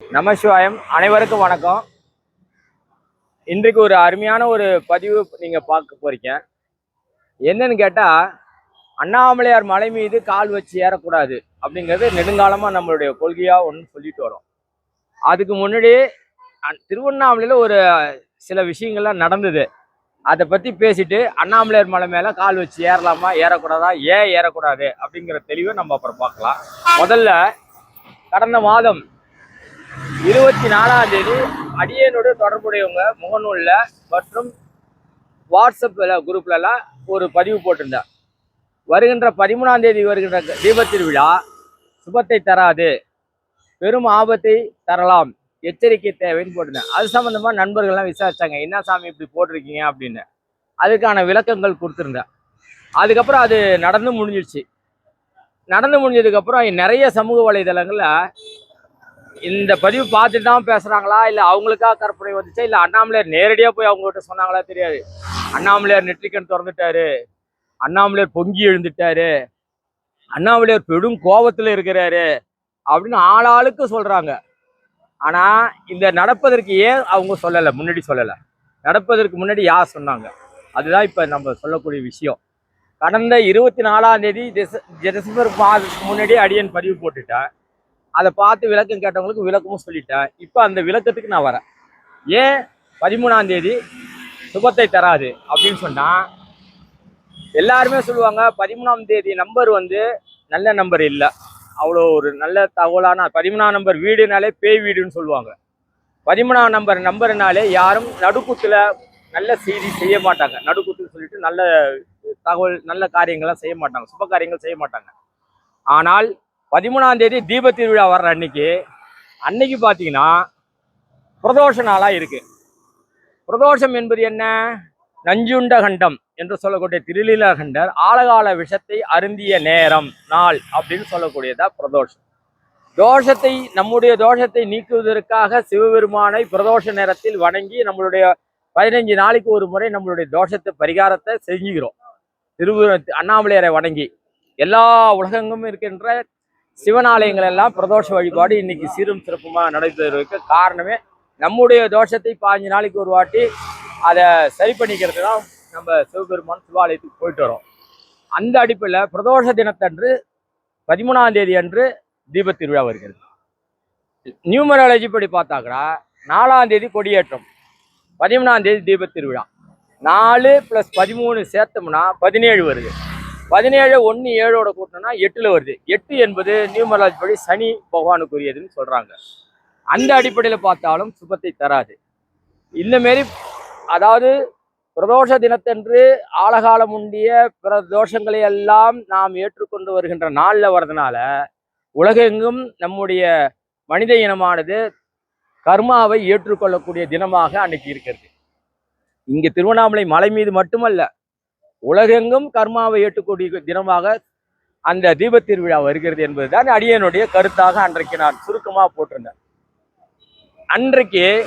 நமசிவாயம் அனைவருக்கும் வணக்கம். இன்றைக்கு ஒரு அருமையான ஒரு பதிவு நீங்க பார்க்க போறீங்க. என்னன்னு கேட்டால் அண்ணாமலையார் மலை மீது கால் வச்சு ஏறக்கூடாது அப்படிங்கிறது நெடுங்காலமாக நம்மளுடைய கொள்கையாக ஒன்று சொல்லிட்டு வரோம். அதுக்கு முன்னாடி திருவண்ணாமலையில் திருவண்ணாமலையில ஒரு சில விஷயங்கள்லாம் நடந்தது. அதை பற்றி பேசிட்டு அண்ணாமலையார் மலை மேல கால் வச்சு ஏறலாமா ஏறக்கூடாதா ஏன் ஏறக்கூடாது அப்படிங்கிற தெளிவை நம்ம அப்புறம் பார்க்கலாம். முதல்ல கடந்த மாதம் இருபத்தி நாலாம் தேதி அடியனோடு தொடர்புடையவங்க முகநூலில் மற்றும் வாட்ஸ்அப் குரூப்லலாம் ஒரு பதிவு போட்டிருந்தேன் வருகின்ற பதிமூணாம் தேதி வருகின்ற தீபத்திருவிழா சுபத்தை தராது. பெரும் ஆபத்தை தரலாம். எச்சரிக்கை தேவைன்னு போட்டிருந்தேன் அது சம்மந்தமாக நண்பர்கள்லாம் விசாரித்தாங்க என்ன சாமி இப்படி போட்டிருக்கீங்க? அப்படின்னு. அதுக்கான விளக்கங்கள் கொடுத்துருந்தேன் அதுக்கப்புறம் அது நடந்து முடிஞ்சிடுச்சு நடந்து முடிஞ்சதுக்கப்புறம் நிறைய சமூக வலைதளங்களில் இந்த பதிவு பார்த்துட்டு தான் பேசுகிறாங்களா இல்லை அவங்களுக்கா கற்பனை வந்துச்சா? இல்லை அண்ணாமலையார் நேரடியாக போய் அவங்கள்ட்ட சொன்னாங்களா தெரியாது? அண்ணாமலையார் நெற்றிக்கண் திறந்துட்டாரு. அண்ணாமலையார் பொங்கி எழுந்துட்டாரு. அண்ணாமலையார் பெரும் கோபத்தில் இருக்கிறாரு அப்படின்னு ஆளாளுக்கு சொல்கிறாங்க ஆனால் இந்த நடப்பதற்கு ஏன் அவங்க சொல்லலை? முன்னாடி சொல்லலை. நடப்பதற்கு முன்னாடி யார் சொன்னாங்க? அதுதான் இப்போ நம்ம சொல்லக்கூடிய விஷயம். கடந்த இருபத்தி நாலாம் தேதி டிச- டிசம்பர் மாதத்துக்கு முன்னாடி அடியன் பதிவு போட்டுட்டேன். அதை பார்த்து விளக்கம் கேட்டவங்களுக்கு விளக்கமும் சொல்லிட்டேன். இப்போ அந்த விளக்கத்துக்கு நான் வரேன். ஏன் பதிமூணாம் தேதி சுபத்தை தராது அப்படின்னு சொன்னால் எல்லாருமே சொல்லுவாங்க பதிமூணாம் தேதி நம்பர் வந்து நல்ல நம்பர் இல்லை. அவ்வளோ ஒரு நல்ல தகவலான பதிமூணாம் நம்பர் வீடுனாலே பேய் வீடுன்னு சொல்லுவாங்க. பதிமூணாம் நம்பர் நம்பர்னாலே யாரும் நடுக்கூத்தில் நல்ல செய்தி செய்ய மாட்டாங்க. நடுக்குத்துன்னு சொல்லிட்டு நல்ல தகவல் நல்ல காரியங்கள்லாம் செய்ய மாட்டாங்க. சுப காரியங்கள் செய்ய மாட்டாங்க. ஆனால் பதிமூணாம் தேதி தீப திருவிழா வர்ற அன்னைக்கு அன்னைக்கு பார்த்தீங்கன்னா பிரதோஷ நாளாக இருக்கு. பிரதோஷம் என்பது என்ன? நஞ்சுண்ட கண்டம் என்று சொல்லக்கூடிய திருலீலகண்டர் ஆழகால விஷத்தை அருந்திய நேரம் நாள் அப்படின்னு சொல்லக்கூடியதா பிரதோஷம். தோஷத்தை நம்முடைய தோஷத்தை நீக்குவதற்காக சிவபெருமானை பிரதோஷ நேரத்தில் வணங்கி நம்மளுடைய பதினைஞ்சு நாளைக்கு ஒரு முறை நம்மளுடைய தோஷத்தை பரிகாரத்தை செஞ்சுக்கிறோம் திரு அண்ணாமலையரை வணங்கி. எல்லா உலகங்கும் இருக்கின்ற சிவனாலயங்கள் எல்லாம் பிரதோஷ வழிபாடு இன்னைக்கு சீரும் சிறப்புமாக நடைபெறுவதற்கு காரணமே நம்முடைய தோஷத்தை பாஞ்சு நாளைக்கு ஒரு வாட்டி அதை சரி பண்ணிக்கிறது தான் நம்ம சிவபெருமான் சிவாலயத்துக்கு போயிட்டு வரோம். அந்த அடிப்பில் பிரதோஷ தினத்தன்று பதிமூணாம் தேதி அன்று தீப திருவிழா வருகிறது. நியூமராலஜி படி பார்த்தாக்கா நாலாம் தேதி கொடியேற்றம் பதிமூணாம் தேதி தீபத் திருவிழா நாலு ப்ளஸ் பதிமூணு சேர்த்தோம்னா பதினேழு வருது. பதினேழு ஒன்று ஏழோட கூட்டணும்னா எட்டில் வருது. எட்டு என்பது நியூமராஜ் படி சனி பகவானுக்குரியதுன்னு சொல்கிறாங்க அந்த அடிப்படையில் பார்த்தாலும் சுபத்தை தராது. இந்த மாரி அதாவது பிரதோஷ தினத்தன்று ஆழகாலம் உண்டிய பிற தோஷங்களை எல்லாம் நாம் ஏற்றுக்கொண்டு வருகின்ற நாளில் வர்றதுனால உலகெங்கும் நம்முடைய மனித இனமானது கர்மாவை ஏற்றுக்கொள்ளக்கூடிய தினமாக அன்னைக்கு இருக்கிறது. இங்கே திருவண்ணாமலை மலை மீது மட்டுமல்ல உலகெங்கும் கர்மாவை ஏற்றுக்கூடிய தினமாக அந்த தீபத் திருவிழா வருகிறது என்பதுதான் அடியனுடைய கருத்தாக அன்றைக்கு நான் சுருக்கமா போட்டிருந்தேன். அன்றைக்கு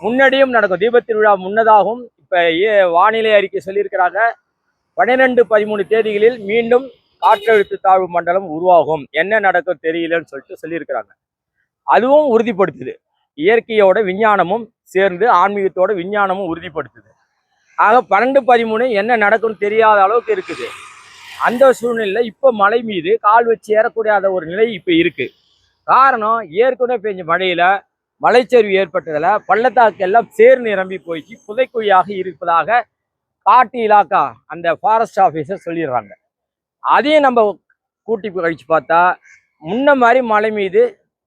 முன்னாடியும் நடக்கும் தீபத் திருவிழா முன்னதாகவும் இப்ப ஏ- வானிலை அறிக்கை சொல்லியிருக்கிறாங்க. பன்னிரெண்டு பதிமூணு தேதிகளில் மீண்டும் காற்றழுத்த தாழ்வு மண்டலம் உருவாகும். என்ன நடக்கும் தெரியலன்னு சொல்லிட்டு சொல்லியிருக்கிறாங்க. அதுவும் உறுதிப்படுத்துது. இயற்கையோட விஞ்ஞானமும் சேர்ந்து ஆன்மீகத்தோட விஞ்ஞானமும் உறுதிப்படுத்துது. ஆக பன்னெண்டு பதிமூணு என்ன நடக்கும்னு தெரியாத அளவுக்கு இருக்குது. அந்த சூழ்நிலையில் இப்போ மலை மீது கால் வச்சு ஏறக்கூடாத ஒரு நிலை இப்போ இருக்குது காரணம் ஏற்கனவே பெஞ்ச மழையில் மலைச்சரிவு ஏற்பட்டதில் பள்ளத்தாக்கு எல்லாம் சேர் நிரம்பி போயிடுச்சு புதைக்குழியாக இருப்பதாக காட்டு இலாக்கா அந்த ஃபாரஸ்ட் ஆஃபீஸர் சொல்லிடுறாங்க. அதையும் நம்ம கூட்டி கழித்து பார்த்தா முன்ன மாதிரி மலை மீது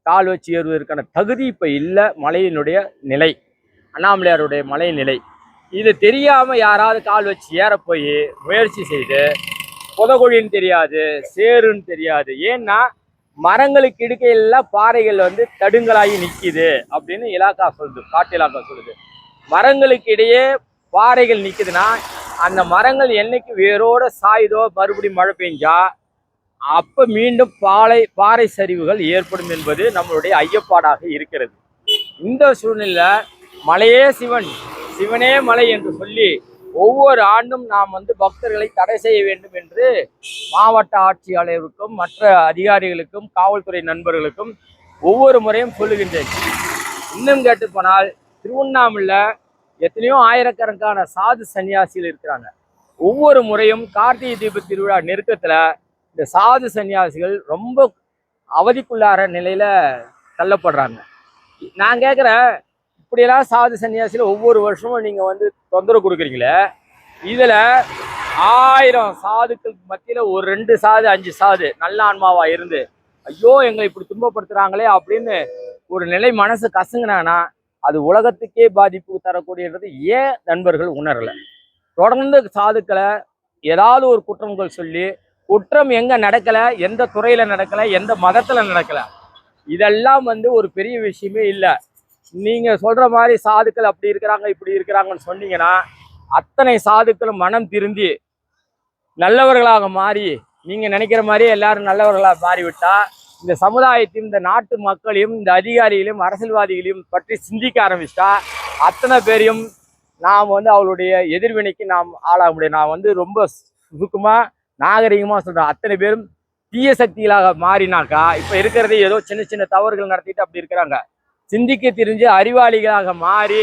கால் வச்சு ஏறுவதற்கான தகுதி இப்போ இல்லை மலையினுடைய நிலை. அண்ணாமலையாருடைய மலை நிலை. இது தெரியாம யாராவது கால் வச்சு ஏற போய் முயற்சி செய்து புதகுழின்னு தெரியாது சேருன்னு தெரியாது. ஏன்னா மரங்களுக்கு இடுக்கையெல்லாம் பாறைகள் வந்து தடுங்கலாகி நிக்குது அப்படின்னு இலாக்கா சொல்லுது காட்டு இலாக்கா சொல்லுது. மரங்களுக்கு இடையே பாறைகள் நிக்குதுன்னா அந்த மரங்கள் என்னைக்கு வேரோட சாயுதோ மறுபடியும் மழை பெஞ்சா அப்ப மீண்டும் பாலை பாறை சரிவுகள் ஏற்படும் என்பது நம்மளுடைய ஐயப்பாடாக இருக்கிறது. இந்த சூழ்நிலை மலையே சிவன் சிவனே மலை என்று சொல்லி ஒவ்வொரு ஆண்டும் நாம் வந்து பக்தர்களை தடை செய்ய வேண்டும் என்று மாவட்ட ஆட்சியாளருக்கும் மற்ற அதிகாரிகளுக்கும் காவல்துறை நண்பர்களுக்கும் ஒவ்வொரு முறையும் சொல்லுகின்றேன். இன்னும் கேட்டு போனால் திருவண்ணாமலை எத்தனையோ ஆயிரக்கணக்கான சாது சன்னியாசிகள் இருக்கிறாங்க. ஒவ்வொரு முறையும் கார்த்திகை தீப திருவிழா நெருக்கத்தில் இந்த சாது சன்னியாசிகள் ரொம்ப அவதிக்குள்ளார நிலையில் தள்ளப்படுறாங்க. நான் கேட்குறேன் இப்படியெல்லாம் சாது சன்னியாசியில் ஒவ்வொரு வருஷமும் நீங்கள் வந்து தொந்தரவு கொடுக்குறீங்களே இதில் ஆயிரம் சாதுக்கள் மத்தியில் ஒரு ரெண்டு சாது அஞ்சு சாது நல்ல ஆன்மாவாக இருந்து ஐயோ எங்களை இப்படி துன்பப்படுத்துகிறாங்களே அப்படின்னு ஒரு நிலை மனசு கசங்கினானா அது உலகத்துக்கே பாதிப்பு தரக்கூடியது ஏன் நண்பர்கள் உணரல? தொடர்ந்து சாதுக்களை ஏதாவது ஒரு குற்றங்கள் சொல்லி குற்றம் எங்கே நடக்கலை எந்த துறையில் நடக்கலை எந்த மதத்தில் நடக்கலை இதெல்லாம் வந்து ஒரு பெரிய விஷயமே இல்லை. நீங்கள் சொல்கிற மாதிரி சாதுக்கள் அப்படி இருக்கிறாங்க இப்படி இருக்கிறாங்கன்னு சொன்னீங்கன்னா அத்தனை சாதுக்களும் மனம் திருந்தி நல்லவர்களாக மாறி நீங்கள் நினைக்கிற மாதிரியே எல்லாரும் நல்லவர்களாக மாறிவிட்டால் இந்த சமுதாயத்தையும் இந்த நாட்டு மக்களையும் இந்த அதிகாரிகளையும் அரசியல்வாதிகளையும் பற்றி சிந்திக்க ஆரம்பிச்சிட்டா அத்தனை பேரையும் நாம் வந்து அவளுடைய எதிர்வினைக்கு நாம் ஆளாக முடியும். நான் வந்து ரொம்ப சுருக்கமாக நாகரிகமாக சொல்கிறேன் அத்தனை பேரும் தீய சக்திகளாக மாறினாக்கா இப்போ இருக்கிறதே ஏதோ சின்ன சின்ன தவறுகள் நடத்திட்டு அப்படி இருக்கிறாங்க. சிந்திக்க தெரிஞ்சு அறிவாளிகளாக மாறி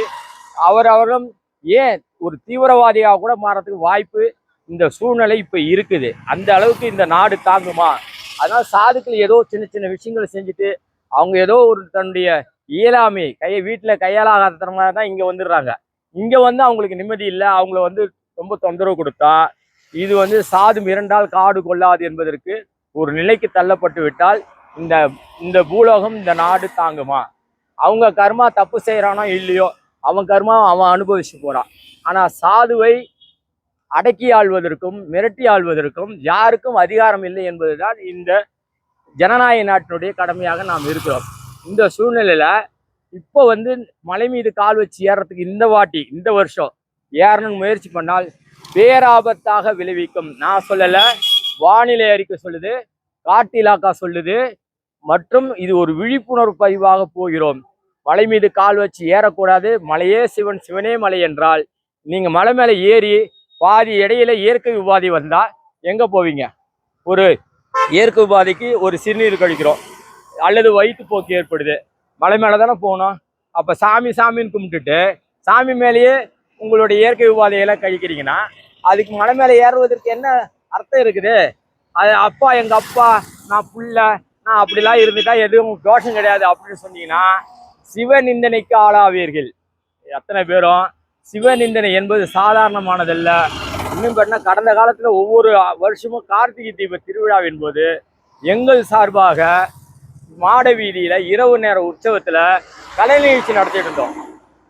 அவர் ஏன் ஒரு தீவிரவாதியாக கூட மாறத்துக்கு வாய்ப்பு இந்த சூழ்நிலை இப்போ இருக்குது. அந்த அளவுக்கு இந்த நாடு தாங்குமா? அதனால் சாதுக்கள் ஏதோ சின்ன சின்ன விஷயங்களை செஞ்சுட்டு அவங்க ஏதோ ஒரு தன்னுடைய இயலாமை கையை வீட்டில் கையாளாகாதனமாக தான் இங்கே வந்துடுறாங்க. இங்கே வந்து அவங்களுக்கு நிம்மதி இல்லை. அவங்கள வந்து ரொம்ப தொந்தரவு கொடுத்தா இது வந்து சாது மிரண்டால் காடு கொள்ளாது என்பதற்கு ஒரு நிலைக்கு தள்ளப்பட்டு விட்டால் இந்த இந்த பூலோகம் இந்த நாடு தாங்குமா? அவங்க கர்மா தப்பு செய்கிறானோ இல்லையோ அவன் கர்மா அவன் அனுபவிச்சு போகிறான் ஆனால் சாதுவை அடக்கி ஆள்வதற்கும் மிரட்டி ஆள்வதற்கும் யாருக்கும் அதிகாரம் இல்லை என்பதுதான் இந்த ஜனநாயக நாட்டினுடைய கடமையாக நாம் இருக்கிறோம். இந்த சூழ்நிலையில் இப்போ வந்து மலை மீது கால் வச்சு ஏறுறதுக்கு இந்த வாட்டி இந்த வருஷம் ஏறணும்னு முயற்சி பண்ணால் பேராபத்தாக விளைவிக்கும். நான் சொல்லலை வானிலை அறிக்கை சொல்லுது காட்டு இலாக்கா சொல்லுது மற்றும் இது ஒரு விழிப்புணர்வு பதிவாக போகிறோம். மலை மீது கால் வச்சு ஏறக்கூடாது. மலையே சிவன் சிவனே மலை என்றால் நீங்கள் மலை மேலே ஏறி பாதி இடையில இயற்கை உபாதி வந்தால் எங்கே போவீங்க? ஒரு இயற்கை உபாதிக்கு ஒரு சிறுநீர் கழிக்கிறோம். அல்லது வயிற்றுப்போக்கு ஏற்படுது. மலை மேலே தானே போகணும். அப்போ சாமி சாமின்னு கும்பிட்டுட்டு சாமி மேலேயே உங்களுடைய இயற்கை உபாதையெல்லாம் கழிக்கிறீங்கன்னா அதுக்கு மலை மேலே ஏறுவதற்கு என்ன அர்த்தம் இருக்குது? அது அப்பா எங்கள் அப்பா நான் புள்ள அப்படிலாம் இருந்துட்டா எதுவும் தோஷம் கிடையாது அப்படின்னு சொன்னீங்கன்னா சிவநிந்தனைக்கு ஆளாவீர்கள். எத்தனை பேரும்? சிவநிந்தனை என்பது சாதாரணமானதல்ல. இன்னும் பண்ண கடந்த காலத்தில் ஒவ்வொரு வருஷமும் கார்த்திகை தீப திருவிழாவின் போது எங்கள் சார்பாக மாட வீதியில் இரவு நேர உற்சவத்தில் கலை நிகழ்ச்சி நடத்திட்டு இருந்தோம்.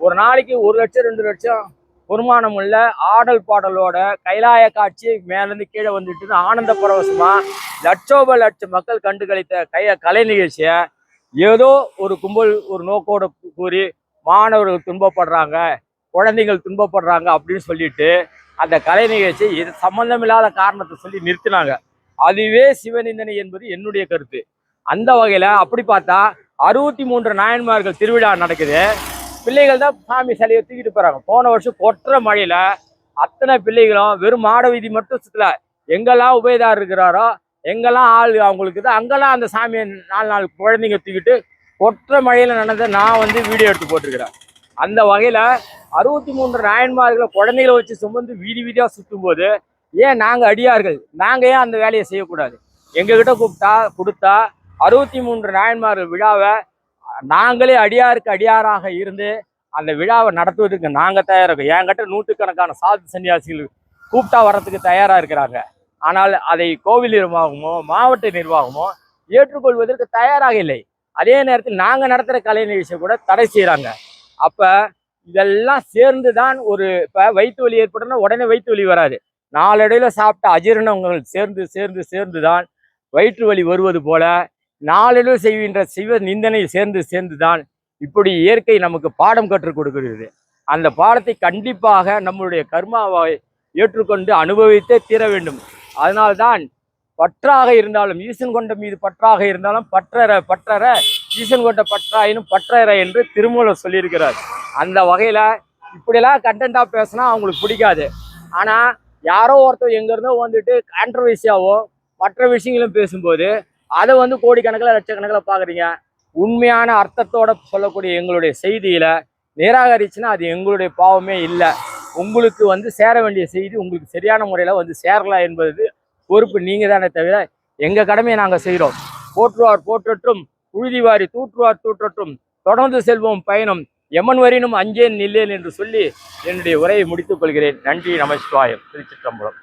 ஒரு நாளைக்கு ஒரு லட்சம் ரெண்டு லட்சம் வருமானம் உள்ள ஆடல் பாடலோட கைலாய காட்சி மேலேருந்து கீழே வந்துட்டு ஆனந்த பரவசமா லட்சோப லட்சம் மக்கள் கண்டு கழித்த கை கலை நிகழ்ச்சியை ஏதோ ஒரு கும்பல் ஒரு நோக்கோட கூறி மாணவர்கள் துன்பப்படுறாங்க குழந்தைகள் துன்பப்படுறாங்க அப்படின்னு சொல்லிட்டு அந்த கலை நிகழ்ச்சி இது சம்பந்தமில்லாத காரணத்தை சொல்லி நிறுத்தினாங்க. அதுவே சிவநிந்தனை என்பது என்னுடைய கருத்து. அந்த வகையில் அப்படி பார்த்தா அறுபத்தி மூன்று நாயன்மார்கள் திருவிழா நடக்குது. பிள்ளைகள் தான் சாமி சிலையை தூக்கிட்டு போறாங்க. போன வருஷம் கொட்டுற மழையில அத்தனை பிள்ளைகளும் வெறும் மாட வீதி மட்டும் சுத்தல. எங்கெல்லாம் உபயதார் இருக்கிறாரோ எங்கெல்லாம் ஆள் அவங்களுக்கு தான் அங்கெல்லாம் அந்த சாமியை நாலு நாலு குழந்தைங்க தூக்கிட்டு கொற்ற மழையில நடந்த நான் வந்து வீடியோ எடுத்து போட்டிருக்கிறேன். அந்த வகையில அறுபத்தி மூன்று நாயன்மார்களை குழந்தைகளை வச்சு சுமந்து வீதி வீதியா சுத்தும் போது ஏன் நாங்கள் அடியார்கள்? நாங்கள் ஏன் அந்த வேலையை செய்யக்கூடாது? எங்ககிட்ட கூப்பிட்டா கொடுத்தா அறுபத்தி மூன்று நாயன்மார்கள் விழாவை நாங்களே அடியாருக்கு அடியாராக இருந்து அந்த விழாவை நடத்துவதற்கு நாங்கள் தயாராக இருக்கோம். என்கிட்ட நூற்றுக்கணக்கான சாது சன்னியாசிகள் கூப்பிட்டா வர்றதுக்கு தயாராக இருக்கிறாங்க. ஆனால் அதை கோவில் நிர்வாகமோ மாவட்ட நிர்வாகமோ ஏற்றுக்கொள்வதற்கு தயாராக இல்லை. அதே நேரத்தில் நாங்கள் நடத்துகிற கலை நிகழ்ச்சியை கூட தடை செய்கிறாங்க அப்போ இதெல்லாம் சேர்ந்து தான் ஒரு இப்போ வயிற்று வலி ஏற்பட்டனா உடனே வயிற்று வலி வராது. நாளடைவில் சாப்பிட்ட அஜீரணங்கள் சேர்ந்து சேர்ந்து சேர்ந்து தான் வயிற்று வலி வருவது போல நாளடைவில் செய்கின்ற சிவ நிந்தனை சேர்ந்து சேர்ந்து தான் இப்படி இயற்கை நமக்கு பாடம் கற்றுக் கொடுக்கிறது. அந்த பாடத்தை கண்டிப்பாக நம்மளுடைய கர்மாவை ஏற்றுக்கொண்டு அனுபவித்தே தீர வேண்டும். அதனால்தான் பற்றாக இருந்தாலும் ஈசன் கொண்ட மீது பற்றாக இருந்தாலும் பற்றற பற்றற ஈசன் கொண்ட பற்றாயினும் பற்றற என்று திருமூலர் சொல்லியிருக்கிறார். அந்த வகையில் இப்படியெல்லாம் கண்டென்ட்டாக பேசினா அவங்களுக்கு பிடிக்காது. ஆனால் யாரோ ஒருத்தர் எங்கேருந்தோ வந்துட்டு கான்ட்ரவர்சியாவோ மற்ற விஷயங்களும் பேசும்போது அதை வந்து கோடிக்கணக்கில் லட்சக்கணக்கில் பார்க்குறீங்க. உண்மையான அர்த்தத்தோட சொல்லக்கூடிய எங்களுடைய செய்தியில் நிராகரிச்சுன்னா அது எங்களுடைய பாவமே இல்லை. உங்களுக்கு வந்து சேர வேண்டிய செய்தி உங்களுக்கு சரியான முறையில் வந்து சேரலாம் என்பது பொறுப்பு நீங்கள் தானே தவிர எங்கள் கடமையை நாங்கள் செய்கிறோம் போற்றுவார் போற்றற்றும் உழுதிவாரி தூற்றுவார் தூற்றற்றும் தொடர்ந்து செல்வோம் பயணம் எமன் வரினும் அஞ்சேன் நில்லேன் என்று சொல்லி என்னுடைய உரையை முடித்துக் கொள்கிறேன். நன்றி நமசிவாயம் திருச்சிற்றம்பலம்.